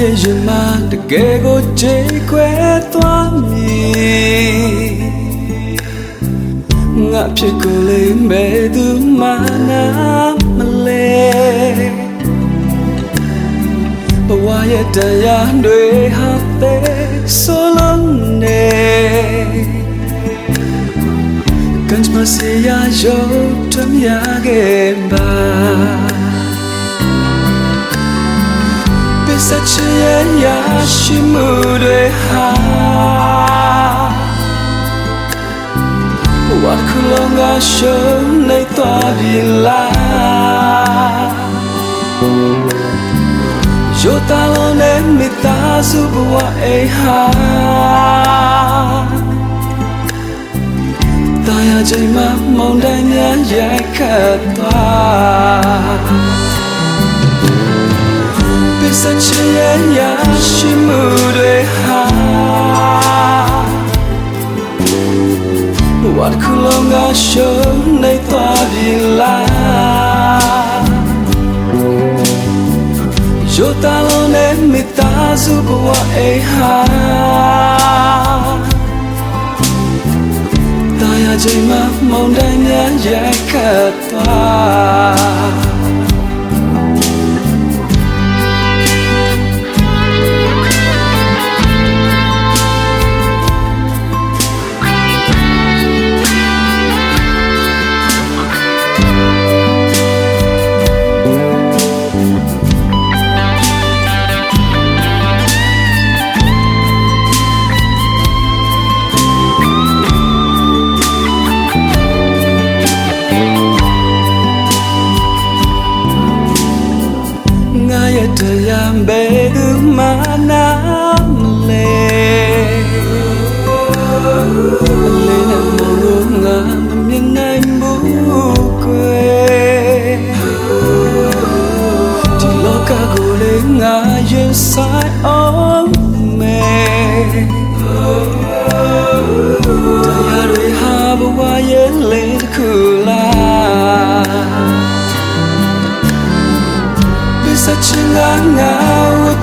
ရဲ့ရင်မတကယ်ကိုကြိတ်ခွဲသွားမည်ငါဖြစ်ကိုလေးမဲ့သူမနာမလဲဘဝရဲ့တရားတွေဟာတဲ့ဆိုလုံးနေ Can't you see ya yo to me again ba Bisa ရှိမှုတွေဟာဝါခုလုံးကရှုံးနေသွားပြီလားရိုးသားလုံးနဲ့မိသားစုဘဝအိမ်ဟာတာယာချိန်မှာမုန်တိုင်းများရိုက်ခတ်သွား ရှုံးနေသွားပြီလားရိုတာလုံးနဲ့မိသားစုဘဝအိမ်ဟာတာယာချိန်မှာမုန်တိုင်းများရက်ခတ်သွား တရားဘယ်သူမှနာမလဲအလေးနဲ့မလို့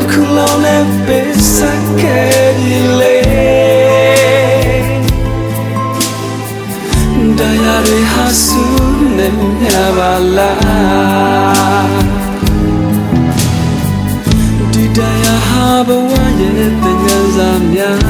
What kulone bisa kedile Dayare hasu ne nyabala ဒီတရားဟာ